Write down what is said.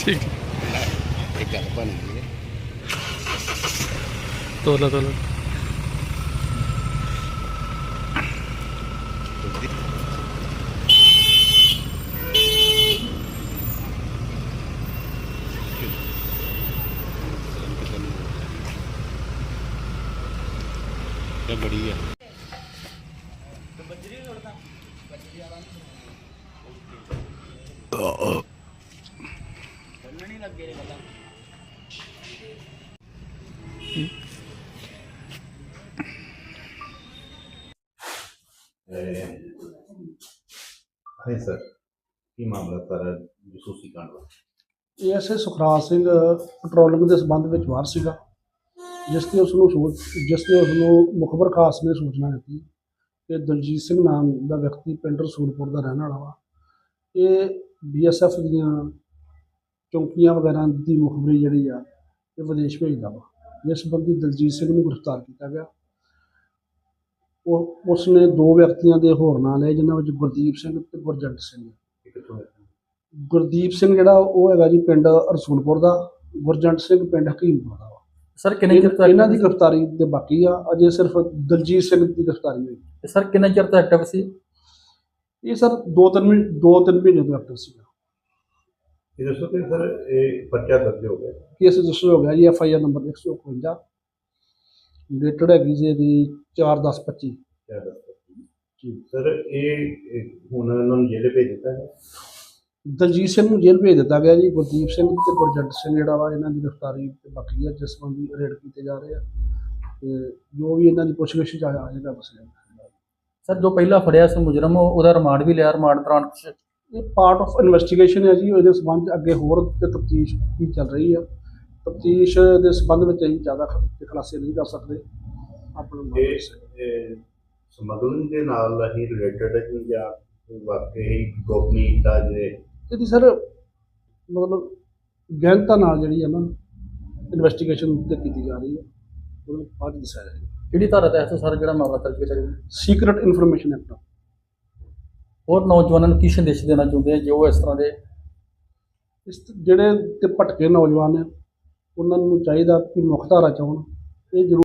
ਠੀਕ। ਇੱਕ ਗੱਲ ਬਣ ਗਈ ਹੈ ਤੋਲਾ ਤੋਲਾ ਬੜੀ ਹੈ ਹੈ ਸਰ ਕੀ ਮਾਮਲਾ ਸਰ ਜਸੂਸੀ ਕਾਂਡ ਦਾ? ਏਐਸਏ ਸੁਖਰਾਜ ਸਿੰਘ ਪੈਟਰੋਲਿੰਗ ਦੇ ਸੰਬੰਧ ਵਿੱਚ ਬਾਹਰ ਸੀਗਾ ਜਿਸ ਤੇ ਉਸ ਨੂੰ ਸੂਚ ਜਿਸ ਤੇ ਉਸ ਨੂੰ ਮੁਖਬਰ ਖਾਸ ਨੇ ਸੂਚਨਾ ਦਿੱਤੀ ਕਿ ਦਲਜੀਤ ਸਿੰਘ ਨਾਮ ਦਾ ਵਿਅਕਤੀ ਪਿੰਡ ਰਸੂਲਪੁਰ ਦਾ ਰਹਿਣ ਵਾਲਾ ਵਾ। ਇਹ ਬੀਐਸਐਫ ਦੀਆਂ ਚੌਂਕੀਆਂ ਵਗੈਰਾ ਦੀ ਮੁਖਬਰੀ ਜਿਹੜੀ ਆ ਇਹ ਵਿਦੇਸ਼ ਭੇਜਦਾ ਵਾ। ਜਿਸ ਸੰਬੰਧੀ ਦਲਜੀਤ ਸਿੰਘ ਨੂੰ ਗ੍ਰਿਫਤਾਰ ਕੀਤਾ ਗਿਆ। ਉਹ ਉਸ ਨੇ ਦੋ ਵਿਅਕਤੀਆਂ ਦੇ ਹੋਰ ਨਾਂ ਲਏ ਜਿਨ੍ਹਾਂ ਵਿੱਚ ਗੁਰਦੀਪ ਸਿੰਘ ਤੇ ਗੁਰਜੰਟ ਸਿੰਘ। ਗੁਰਦੀਪ ਸਿੰਘ ਜਿਹੜਾ ਉਹ ਹੈਗਾ ਜੀ ਪਿੰਡ ਰਸੂਲਪੁਰ ਦਾ ਗੁਰਜੰਟ ਸਿੰਘ ਪਿੰਡ ਹਕੀਮਪੁਰ ਦਾ ਵਾ। ਸਰ ਕਿੰਨੇ ਚਿਰ ਤੋਂ ਇਹਨਾਂ ਦੀ ਗ੍ਰਿਫਤਾਰੀ ਦੇ ਬਾਕੀ ਆ ਅਜੇ ਸਿਰਫ ਦਲਜੀਤ ਸਿੰਘ ਦੀ ਗ੍ਰਿਫਤਾਰੀ ਹੋਈ। ਸੀ? ਸਰ ਕਿੰਨੇ ਚਿਰ ਤੋਂ ਐਕਟਿਵ ਸੀ? ਇਹ ਸਰ ਦੋ ਤਿੰਨ ਮਹੀਨੇ ਦੋ ਤਿੰਨ ਮਹੀਨੇ ਤੋਂ ਐਕਟਿਵ ਸੀਗਾ। ਇਹ ਦੱਸੋ ਕਿ ਸਰ ਇਹ ਪਰਚਾ ਦਰਜ ਹੋ ਗਿਆ। ਕੇਸ ਰਜਿਸਟਰ ਹੋ ਗਿਆ ਜੀ F I R number 151 dated ਹੈਗੀ ਜੀ ਦੀ 4 10 25 ਕਿਆ ਦੱਸੋ ਜੀ ਸਰ ਇਹ ਇਹ ਹੁਣ ਇਹਨਾਂ ਨੂੰ ਜੇਲ੍ਹ ਭੇਜ ਦਿੱਤਾ ਹੈ? ਦਲਜੀਤ ਸਿੰਘ ਨੂੰ ਜੇਲ੍ਹ ਭੇਜ ਦਿੱਤਾ ਗਿਆ ਜੀ ਗੁਰਦੀਪ ਸਿੰਘ ਤੇ ਗੁਰਜੰਟ ਸਿੰਘ ਜਿਹੜਾ ਵਾ ਇਹਨਾਂ ਦੀ ਗ੍ਰਿਫਤਾਰੀ ਤੇ ਬਾਕੀ ਆ ਜਿਸ ਸੰਬੰਧੀ ਰੇਡ ਕੀਤੇ ਜਾ ਰਹੇ ਆ। ਤੇ ਜੋ ਵੀ ਇਹਨਾਂ ਦੀ ਪੁੱਛਗਿੱਛ ਚ ਆ ਜਾਏਗਾ ਬਸ ਸਰ ਜੋ ਪਹਿਲਾਂ ਫੜਿਆ ਸੀ ਮੁਜਰਮ ਉਹ- ਉਹਦਾ ਰਿਮਾਂਡ ਵੀ ਲਿਆ ਰਿਮਾਂਡ ਦੌਰਾਨ ਕੁਛ ਇਹ ਪਾਰਟ ਆਫ ਇਨਵੈਸਟੀਗੇਸ਼ਨ ਹੈ ਜੀ ਉਹਦੇ ਸੰਬੰਧ ਅੱਗੇ ਹੋਰ ਤੇ ਤਫਤੀਸ਼ ਕੀ ਚੱਲ ਰਹੀ ਆ। ਤਫਤੀਸ਼ ਦੇ ਸੰਬੰਧ ਵਿੱਚ ਅਸੀਂ ਜ਼ਿਆਦਾ ਖੁਲਾਸੇ ਨਹੀਂ ਕਰ ਸਕਦੇ। ਆਪਣਾ ਦੱਸੋ। ਸਮਗਲਿੰਗ ਦੇ ਨਾਲ ਹੀ ਰਿਲੇਟਡ ਹੈ ਜਾਂ ਵਾਕਈ ਗੋਪਨੀयता ਜੇ ਇਹਦੀ ਸਰ ਮਤਲਬ ਗਹਿਨਤਾ ਨਾਲ ਜਿਹੜੀ ਹੈ ਨਾ ਇਨਵੈਸਟੀਗੇਸ਼ਨ ਤੇ ਕੀਤੀ ਜਾ ਰਹੀ ਹੈ ਉਹਨੂੰ ਬਾਅਦ 'ਚ ਦੱਸਿਆ ਜਾਏਗਾ। ਕਿਹੜੀ ਧਾਰਾ ਤਹਿਤ ਸਰ ਜਿਹੜਾ ਮਾਮਲਾ ਦਰਜ ਕੀਤਾ ਗਿਆ? ਸੀਕ੍ਰੀਟ ਇਨਫੋਰਮੇਸ਼ਨ ਐਕਟ ਹੋਰ ਨੌਜਵਾਨਾਂ ਨੂੰ ਕੀ ਸੰਦੇਸ਼ ਦੇਣਾ ਚਾਹੁੰਦੇ ਆ? ਜੋ ਇਸ ਤਰ੍ਹਾਂ ਦੇ ਇਸ ਜਿਹੜੇ ਤੇ ਭਟਕੇ ਨੌਜਵਾਨ ਨੇ, ਉਹਨਾਂ ਨੂੰ ਚਾਹੀਦਾ ਕਿ ਮੁੱਖ ਧਾਰਾ ਚਾਹਣ ਇਹ ਜ਼ਰੂਰ